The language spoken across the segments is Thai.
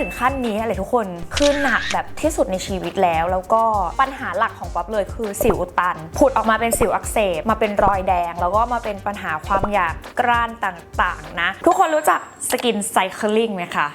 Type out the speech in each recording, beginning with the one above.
ถึงขั้นนี้เลยทุกคน คือหนักแบบที่สุดในชีวิตแล้ว แล้วก็ปัญหาหลักของป๊อปเลยคือสิวอุดตัน ผุดออกมาเป็นสิวอักเสบ มาเป็นรอยแดง แล้วก็มาเป็นปัญหาความอยากกร้านต่างๆนะ ทุกคนรู้จักสกินไซเคิลลิ่งไหมคะ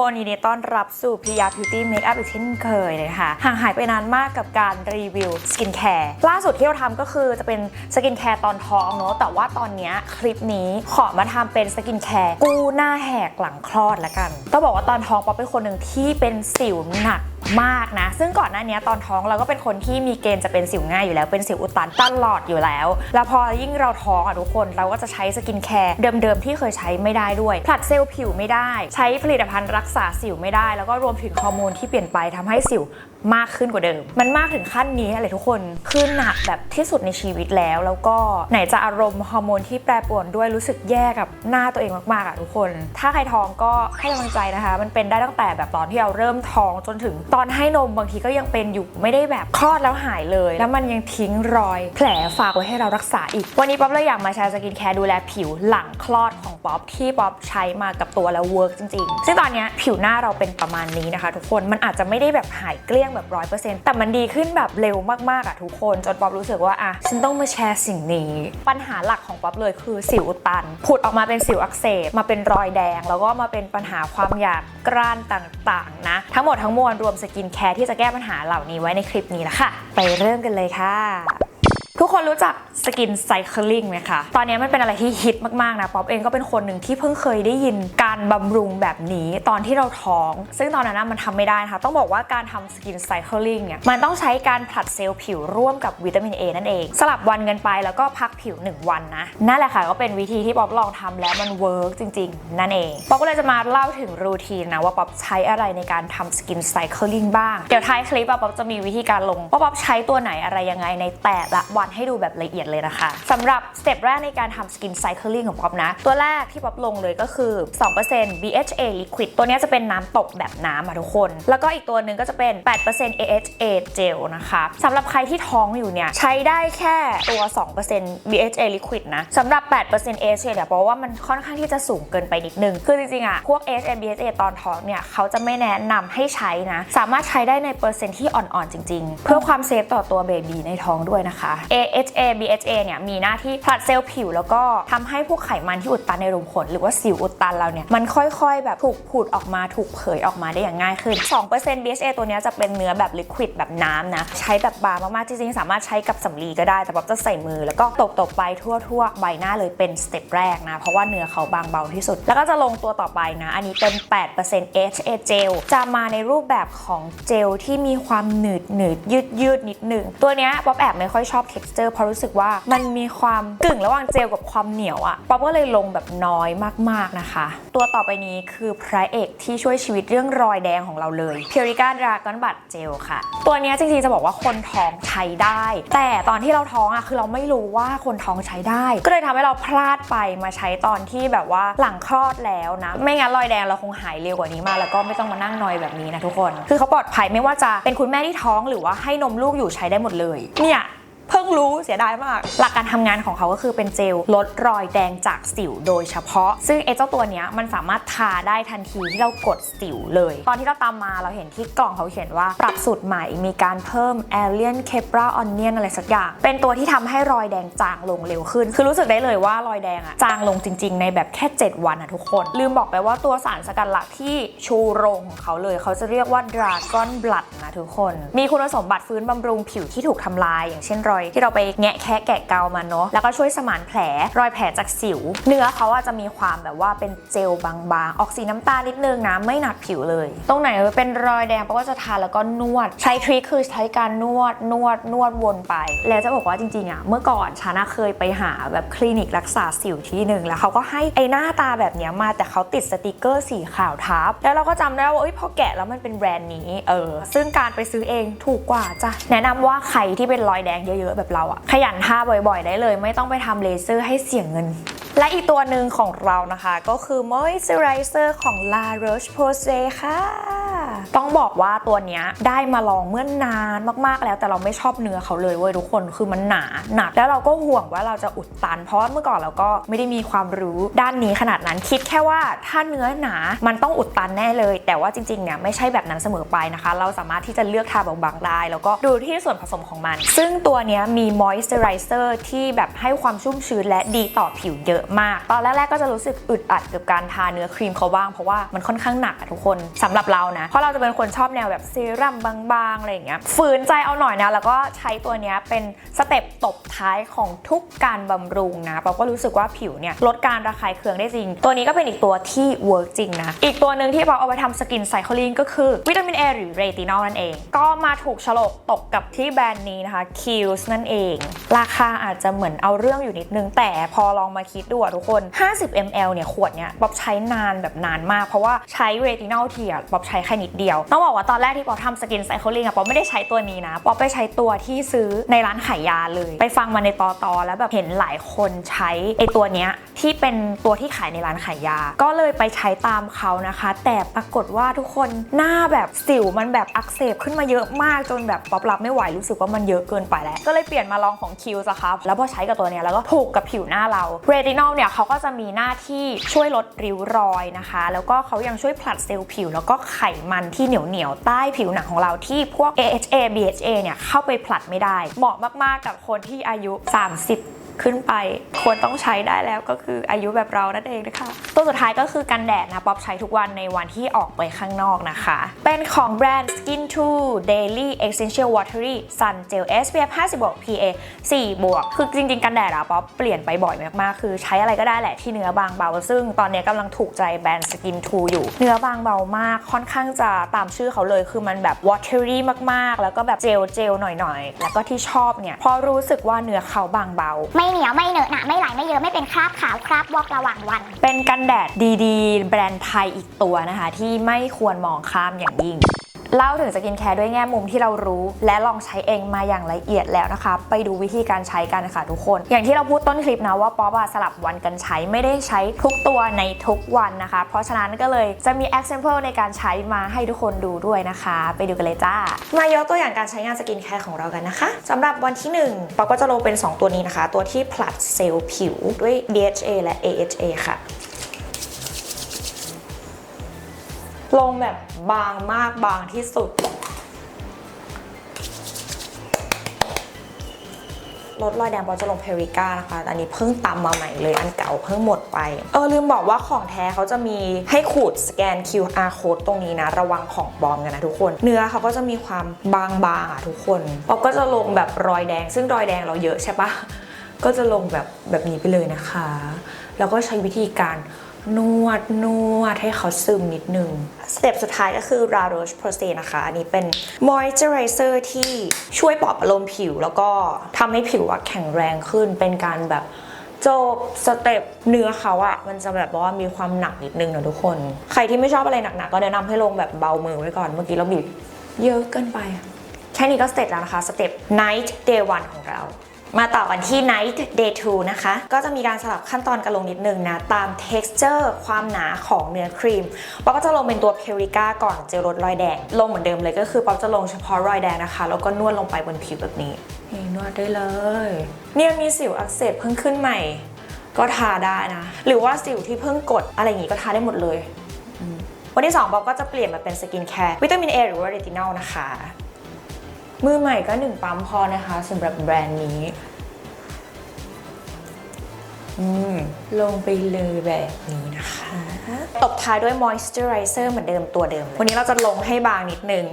คนยินดีต้อนรับสู่พิยาพิวตี้เมคอัพอีกเช่นเคยเลยค่ะห่างหายไปนานมากกับการรีวิวสกินแคร์ล่าสุดที่เราทำก็คือจะเป็นสกินแคร์ตอนท้องเนอะแต่ว่าตอนนี้คลิปนี้ขอมาทำเป็นสกินแคร์กู้หน้าแหกหลังคลอดละกันต้องบอกว่าตอนท้องป๊อปเป็นคนหนึ่งที่เป็นสิวหนัก มากนะ ซึ่งก่อนหน้านี้ตอนท้องเราก็เป็นคนที่มีเกณฑ์จะเป็นสิวง่ายอยู่แล้วเป็นสิวอุดตันตลอดอยู่แล้ว แล้วพอยิ่งเราท้องอะทุกคนเราก็จะใช้สกินแคร์เดิมๆที่เคยใช้ไม่ได้ด้วยผลัดเซลล์ผิวไม่ได้ ใช้ผลิตภัณฑ์รักษาสิวไม่ได้ แล้วก็รวมถึงฮอร์โมนที่เปลี่ยนไปทำให้สิว มากขึ้นกว่าเดิม มันมากถึงขั้นนี้เลยทุกคน คือหนักแบบที่สุดในชีวิตแล้ว แล้วก็ไหนจะอารมณ์ฮอร์โมนที่แปรปรวนด้วยรู้สึกแย่กับหน้าตัวเองมากๆอะทุกคน ถ้าใครท้องก็ให้กำลังใจนะคะ มันเป็นได้ตั้งแต่แบบตอนที่เราเริ่มท้องจนถึง ตอนให้นมบางทีก็ยังเป็นอยู่ไม่ได้แบบคลอดแล้วหายเลย แล้วมันยังทิ้งรอยแผลฝากไว้ให้เรารักษาอีก วันนี้ป๊อปเลยอยากมาแชร์สกินแคร์ดูแลผิวหลังคลอดของป๊อปที่ป๊อปใช้มากับตัวแล้วเวิร์กจริงๆ ซึ่งตอนนี้ผิวหน้าเราเป็นประมาณนี้นะคะ ทุกคนมันอาจจะไม่ได้แบบหายเกลี้ยงแบบร้อยเปอร์เซ็นต์แต่มันดีขึ้นแบบเร็วมากๆอะทุกคน จนป๊อปรู้สึกว่าอะฉันต้องมาแชร์สิ่งนี้ ปัญหาหลักของป๊อปเลยคือสิวอุดตัน ผุดออกมาเป็นสิวอักเสบ มาเป็นรอยแดง แล้วก็มาเป็นปัญหาความอยากกร้านต่างๆนะ ทั้งหมดทั้งมวลรวมสกินแคร์ที่จะแก้ปัญหาเหล่านี้ไว้ในคลิปนี้แล้วค่ะ ไปเริ่มกันเลยค่ะ ทุกคนรู้จักสกินไซเคิลลิ่งไหมคะ ตอนนี้มันเป็นอะไรที่ฮิตมาก ๆ นะ ป๊อปเองก็เป็นคนหนึ่งที่เพิ่งเคยได้ยินการบำรุงแบบนี้ตอนที่เราท้อง ซึ่งตอนนั้นนะมันทำไม่ได้นะคะ ต้องบอกว่าการทำสกินไซเคิลลิ่งเนี่ย มันต้องใช้การผลัดเซลล์ผิวร่วมกับวิตามิน A นั่นเอง สลับวันกันไปแล้วก็พักผิว 1 วันนะ นั่นแหละค่ะก็เป็นวิธีที่ป๊อปลองทำแล้วมันเวิร์กจริง ๆ นั่นเอง ป๊อปก็เลยจะมาเล่าถึงรูทีนนะว่าป๊อปใช้อะไรในการทำสกินไซเคิลลิ่งบ้าง เดี๋ยวท้ายคลิปป๊อปจะมีวิธีการลงว่าป๊อปใช้ตัวไหนอะไรยังไงในแต่ละวันให้ดูแบบละเอียดเลยนะคะสำหรับสเต็ปแรกในการทำสกินไซเคิลลิ่งของป๊อปนะ ตัวแรกที่ป๊อปลงเลยก็คือ 2% BHA liquid ตัวนี้จะเป็นน้ำตกแบบน้ำอะทุกคน แล้วก็อีกตัวหนึ่งก็จะเป็น 8% AHA gel นะคะสำหรับใครที่ท้องอยู่เนี่ย ใช้ได้แค่ตัว 2% BHA liquid นะสำหรับ 8% AHA เนี่ยเพราะว่ามันค่อนข้างที่จะสูงเกินไปนิดนึง คือจริงๆอะพวก AHA BHA ตอนท้องเนี่ยเขาจะไม่แนะนำให้ใช้นะ สามารถใช้ได้ในเปอร์เซ็นต์ที่อ่อนๆจริง ๆ เพื่อความเซฟต่อตัวเบบีในท้องด้วยนะคะ AHA BHA เนี่ยมีหน้าที่ผลัดเซลล์ผิว แล้วก็ทำให้พวกไขมันที่อุดตันในรูขุมขนหรือว่าสิวอุดตันเราเนี่ยมันค่อยๆ แบบถูกผุดออกมาถูกเผยออกมาได้อย่างง่ายขึ้น 2% BHA ตัวนี้จะเป็นเนื้อแบบลิควิดแบบน้ำนะใช้แบบบางมากๆจริงๆ สามารถใช้กับสำลีก็ได้ แต่แบบจะใส่มือแล้วก็ตบๆไปทั่วๆใบหน้าเลยเป็นสเต็ปแรกนะ เพราะว่าเนื้อเขาบางเบาที่สุด แล้วก็จะลงตัวต่อไปนะ อันนี้เป็น 8% HA เจลจะมาในรูปแบบของเจลที่มีความหนืดหนืดยืดยืดนิดหนึงตัวเนี้ยป๊อปแอบไม่ค่อยชอบ texture เพราะรู้สึกว่ามันมีความกึ่งระหว่างเจลกับความเหนียวอะป๊อปก็เลยลงแบบน้อยมากๆนะคะ ตัวต่อไปนี้คือพระเอกที่ช่วยชีวิตเรื่องรอยแดงของเราเลย p u r i c a Dragon Bud Gel ค่ะ ตัวนี้จริงๆจะบอกว่าคนท้องใช้ได้ แต่ตอนที่เราท้องอะคือเราไม่รู้ว่าคนท้องใช้ได้ ก็เลยทำให้เราพลาดไปมาใช้ตอนที่แบบว่าหลังคลอดแล้วนะ ไม่งั้นรอยแดงเราคงหายเร็วกว่านี้มา แล้วก็ไม่ต้องมานั่งนอยแบบนี้นะทุกคน คือเขาปลอดภัยไม่ว่าจะเป็นคุณแม่ที่ท้องหรือว่าให้นมลูกอยู่ใช้ได้หมดเลย เนี่ย เพิ่งรู้เสียดายมาก หลักการทำงานของเขาก็คือเป็นเจลลดรอยแดงจากสิวโดยเฉพาะ ซึ่งไอ้เจ้าตัวนี้มันสามารถทาได้ทันทีที่เรากดสิวเลย ตอนที่เราตามมาเราเห็นที่กล่องเขาเขียนว่า ปรับสูตรใหม่มีการเพิ่ม Alien c a p r a Onion อะไรสักอย่าง เป็นตัวที่ทำให้รอยแดงจางลงเร็วขึ้น คือรู้สึกได้เลยว่ารอยแดงอะจางลงจริง ๆ ในแบบแค่ 7 วันอะทุกคน ลืมบอกไปว่าตัวสารสกัดหลักที่ชูโรงของเขาเลย เขาจะเรียกว่า Dragon Blood นะทุกคน มีคุณสมบัติฟื้นบำรุงผิวที่ถูกทำลาย อย่างเช่นรอยที่เราไปแงะแคะแกะเกามาเนาะแล้วก็ช่วยสมานแผลรอยแผลจากสิว เนื้อเขาอะจะมีความแบบว่าเป็นเจลบางๆ ออกสีน้ำตาลนิดนึงนะไม่หนักผิวเลย ตรงไหนเป็นรอยแดงปาก็จะทาแล้วก็นวด ใช้ทริคคือใช้การนวดนวดนวดวนไป แล้วจะบอกว่าจริงๆอะเมื่อก่อนชาน่าเคยไปหาแบบคลินิกรักษาสิวที่หนึ่งแล้วเขาก็ให้ไอ้หน้าตาแบบนี้มาแต่เขาติดสติกเกอร์สีขาวทับ แล้วเราก็จำได้ว่าเอ้ยพอแกะแล้วมันเป็นแบรนด์นี้เออซึ่งการไปซื้อเองถูกกว่าจ้ะแนะนำว่าใครที่เป็นรอยแดงเยอะๆแบบเราอะขยันทาบ่อยๆ ได้เลย ไม่ต้องไปทำเลเซอร์ให้เสียเงิน และอีกตัวหนึ่งของเรานะคะ ก็คือ moisturizer ของ La Roche-Posay ค่ะ ต้องบอกว่าตัวเนี้ยได้มาลองเมื่อนนานมากๆแล้ว แต่เราไม่ชอบเนื้อเขาเลยเว้ยทุกคนคือมันหนาหนักแล้วเราก็ห่วงว่าเราจะอุดตัน เพราะว่าเมื่อก่อนเราก็ไม่ได้มีความรู้ด้านนี้ขนาดนั้นคิดแค่ว่าถ้าเนื้อหนามันต้องอุดตันแน่เลย แต่ว่าจริงๆเนี่ยไม่ใช่แบบนั้นเสมอไปนะคะ เราสามารถที่จะเลือกทาบางๆได้ แล้วก็ดูที่ส่วนผสมของมัน ซึ่งตัวเนี้ยมี moisturizer ที่แบบให้ความชุ่มชื้นและดีต่อผิวเยอะมาก ตอนแรกๆก็จะรู้สึกอึดอัดกับการทาเนื้อครีมเขาบ้างเพราะว่ามันค่อนข้างหนักอะทุกคนสำหรับเรานะเพราะเราจะเป็นคนชอบแนวแบบเซรั่มบางๆอะไรอย่างเงี้ยฝืนใจเอาหน่อยนะ แล้วก็ใช้ตัวเนี้ยเป็นสเต็ปตบท้ายของทุกการบำรุงนะเราก็รู้สึกว่าผิวเนี่ยลดการระคายเคืองได้จริง ตัวนี้ก็เป็นอีกตัวที่เวิร์กจริงนะ อีกตัวหนึ่งที่เราเอาไปทำสกินไซคลิงก็คือวิตามิน A หรือเรตินอลนั่นเอง ก็มาถูกฉลกตกกับที่แบรนด์นี้นะคะ Kiehl's นั่นเอง ราคาอาจจะเหมือนเอาเรื่องอยู่นิดนึง แต่พอลองมาคิดดูอะทุกคน 50 ml เนี่ยขวดเนี่ยป๊อบใช้นานแบบนานมาก เพราะว่าใช้เรตินอลทีอะป๊อบใช้แค่นิดเดียว ต้องบอกว่าตอนแรกที่ป๊อทำสกินไซคลิงอะป๊อไม่ได้ใช้ตัวนี้นะป๊อไปใช้ตัวที่ซื้อในร้านขายยาเลย ไปฟังมาในตอตอแล้วแบบเห็นหลายคนใช้ไอตัวเนี้ยที่เป็นตัวที่ขายในร้านขายยา ก็เลยไปใช้ตามเขานะคะ แต่ปรากฏว่าทุกคนหน้าแบบสิวมันแบบอักเสบขึ้นมาเยอะมากจนแบบป๊อบรับไม่ไหวรู้สึกว่ามันเยอะเกินไปแล้ว ก็เลยเปลี่ยนมาลองของคิวส์ครับแล้วพอใช้กับตัวเนี้ยแล้วก็ถูกกับผิวหน้าเราเรตินอลเนี่ยเขาก็จะมีหน้าที่ช่วยลดริ้วรอยนะคะ แล้วก็เขายังช่วยผลัดเซลล์ผิวแล้วก็ไขมันที่เหนียวเหนียวใต้ผิวหนังของเราที่พวก AHA BHA เนี่ยเข้าไปผลัดไม่ได้ เหมาะมากๆกับคนที่อายุ 30 ขึ้นไป ควรต้องใช้ได้แล้วก็คืออายุแบบเรานั่นเองนะคะ ตัวสุดท้ายก็คือกันแดดนะ ป๊อปใช้ทุกวันในวันที่ออกไปข้างนอกนะคะ เป็นของแบรนด์ Skin 2 Daily Essential Watery Sun Gel SPF 50บวก PA 4 บวก คือจริง ๆ กันแดดอะป๊อปเปลี่ยนไปบ่อยมากๆ คือใช้อะไรก็ได้แหละที่เนื้อบางเบา ซึ่งตอนนี้กำลังถูกใจแบรนด์ Skin 2 อยู่ เนื้อบางเบามาก ค่อนข้างจะตามชื่อเขาเลย คือมันแบบ watery มากๆ แล้วก็แบบเจลเจลหน่อยๆ แล้วก็ที่ชอบเนี่ยเพอรู้สึกว่าเนื้อเขาบางเบาไม่เหนียวไม่เหนอะหนะไม่ไหลไม่เยอะไม่เป็นคราบขาวคราบวอกระหว่างวัน เป็นกันแดดดีๆ แบรนด์ไทยอีกตัวนะคะ ที่ไม่ควรมองข้ามอย่างยิ่ง เล่าถึงสกินแคร์ด้วยแง่มุมที่เรารู้ และลองใช้เองมาอย่างละเอียดแล้วนะคะ ไปดูวิธีการใช้กันค่ะทุกคน อย่างที่เราพูดต้นคลิปนะว่าป๊อปอะสลับวันกันใช้ไม่ได้ใช้ทุกตัวในทุกวันนะคะ เพราะฉะนั้นก็เลยจะมี example ในการใช้มาให้ทุกคนดูด้วยนะคะ ไปดูกันเลยจ้า มายกตัวอย่างการใช้งานสกินแคร์ของเรากันนะคะสำหรับวันที่ 1ป๊อปก็จะลงเป็น 2 ตัวนี้นะคะ ตัวที่ผลัดเซลล์ผิวด้วย DHA และ AHA ค่ะ ลงแบบบางมากบางที่สุด ลดรอยแดงบอจะลงเพริก้านะคะ อันนี้เพิ่งตำมาใหม่เลย อันเก่าเพิ่งหมดไป เออลืมบอกว่าของแท้เขาจะมีให้ขูดสแกน QR code ตรงนี้นะ ระวังของปลอมกันนะทุกคน เนื้อเขาก็จะมีความบางๆอะทุกคนปอก็จะลงแบบรอยแดง ซึ่งรอยแดงเราเยอะใช่ปะก็จะลงแบบแบบนี้ไปเลยนะคะ แล้วก็ใช้วิธีการนวดนวดให้เขาซึมนิดนึง สเต็ปสุดท้ายก็คือ La Roche Posay นะคะ อันนี้เป็น moisturizer ที่ช่วยปลอบประโลมผิว แล้วก็ทำให้ผิวอะแข็งแรงขึ้นเป็นการแบบจบสเต็ปเนื้อเขาอะมันจะแบบว่ามีความหนักนิดนึงนะทุกคน ใครที่ไม่ชอบอะไรหนักๆก็แนะนำให้ลงแบบเบามือไว้ก่อนเมื่อกี้เราบีบเยอะเกินไป แค่นี้ก็เสร็จแล้วนะคะสเต็ป night day 1ของเรา มาต่อกันที่ night day 2 นะคะ ก็จะมีการสลับขั้นตอนกันลงนิดนึงนะ ตาม texture ความหนาของเนื้อครีม ป๊อปก็จะลงเป็นตัว Perica ก่อนเจลลดรอยแดง ลงเหมือนเดิมเลยก็คือป๊อปจะลงเฉพาะรอยแดงนะคะ แล้วก็นวดลงไปบนผิวแบบนี้ นี่นวดได้เลย เนี่ยมีสิวอักเสบเพิ่งขึ้นใหม่ ก็ทาได้นะ หรือว่าสิวที่เพิ่งกดอะไรอย่างงี้ก็ทาได้หมดเลยอืมวันที่2ป๊อปก็จะเปลี่ยนมาเป็นสกินแคร์วิตามิน A หรือว่าเรตินอลนะคะ มือใหม่ก็หนึ่งปั๊มพอนะคะสำหรับแบรนด์นี้อืมลงไปเลยแบบนี้นะคะ ตบท้ายด้วย moisturizer เหมือนเดิมตัวเดิมเลยวันนี้เราจะลงให้บางนิดนึง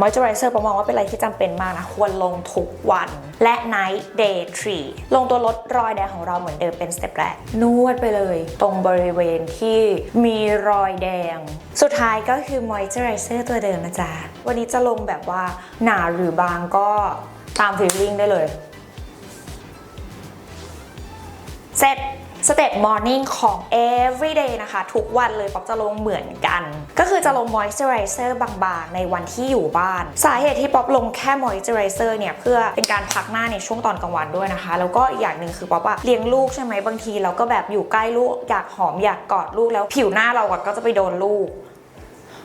moisturizer ผมมองว่าเป็นอะไรที่จำเป็นมากนะ ควรลงทุกวัน และ night day 3ลงตัวลดรอยแดงของเราเหมือนเดิมเป็นสเต็ปแรก นวดไปเลย ตรงบริเวณที่มีรอยแดง สุดท้ายก็คือ moisturizer ตัวเดิมนะจ๊ะ วันนี้จะลงแบบว่าหนาหรือบางก็ตาม feeling ได้เลย เสร็จ สเต็ปมอร์นิ่งของ everyday นะคะ ทุกวันเลยป๊อปจะลงเหมือนกัน ก็คือจะลงมอยส์เจอไรเซอร์บางๆ ในวันที่อยู่บ้าน สาเหตุที่ป๊อปลงแค่มอยส์เจอไรเซอร์เนี่ย เพื่อเป็นการพักหน้าในช่วงตอนกลางวันด้วยนะคะ แล้วก็อีกอย่างหนึ่งคือป๊อปอะเลี้ยงลูกใช่ไหมบางทีเราก็แบบอยู่ใกล้ลูกอยากหอมอยากกอดลูกแล้วผิวหน้าเราก็จะไปโดนลูก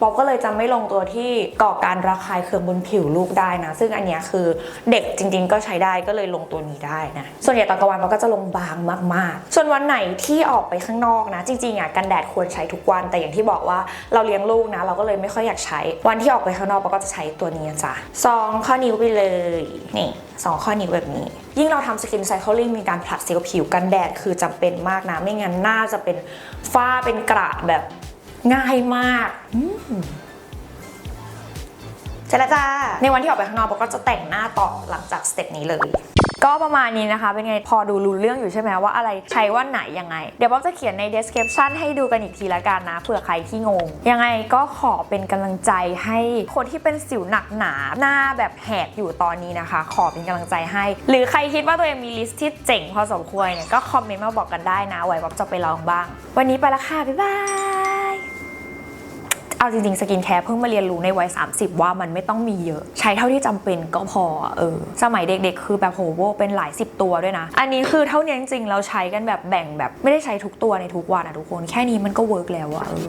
ป๊อปก็เลยจะไม่ลงตัวที่ก่อการระคายเคืองบนผิวลูกได้นะ ซึ่งอันนี้คือเด็กจริง ๆ ก็ใช้ได้ก็เลยลงตัวนี้ได้นะ ส่วนใหญ่ตอนกลางวันป๊อปก็จะลงบางมาก ๆ ส่วนวันไหนที่ออกไปข้างนอกนะ จริงๆอะกันแดดควรใช้ทุกวัน แต่อย่างที่บอกว่าเราเลี้ยงลูกนะ เราก็เลยไม่ค่อยอยากใช้ วันที่ออกไปข้างนอกป๊อปก็จะใช้ตัวนี้จ้ะสองข้อนิ้วไปเลยนี่สองข้อนิ้วแบบนี้ ยิ่งเราทำสกินไซเคิลลิ่งมีการผลัดเซลล์ผิวกันแดดคือจำเป็นมากนะ ไม่งั้นหน้าจะเป็นฝ้าเป็นกระแบบ ง่ายมากใช่แล้วจ้า ในวันที่ออกไปข้างนอกปอก็จะแต่งหน้าต่อหลังจากสเต็ปนี้เลย ก็ประมาณนี้นะคะ เป็นไงพอดูรู้เรื่องอยู่ใช่ไหมว่าอะไรใช้ว่าไหนยังไง เดี๋ยวป๊อปจะเขียนใน description ให้ดูกันอีกทีละกันนะเผื่อใครที่งง ยังไงก็ขอเป็นกำลังใจให้คนที่เป็นสิวหนักหนาหน้าแบบแหกอยู่ตอนนี้นะคะ ขอเป็นกำลังใจให้ หรือใครคิดว่าตัวเองมีลิสต์ที่เจ๋งพอสมควรเนี่ยก็คอมเมนต์มาบอกกันได้นะไว้ป๊อปจะไปลองบ้าง วันนี้ไปละค่ะบ๊ายบาย เอาจริงๆ สกินแคร์เพิ่งมาเรียนรู้ในวัย 30 ว่ามันไม่ต้องมีเยอะ ใช้เท่าที่จำเป็นก็พอเออสมัยเด็กๆ คือแบบโหโวเป็นหลายสิบตัวด้วยนะ อันนี้คือเท่านี้จริงๆ เราใช้กันแบบแบ่งแบบไม่ได้ใช้ทุกตัวในทุกวันอะทุกคน แค่นี้มันก็เวิร์กแล้วอะเออ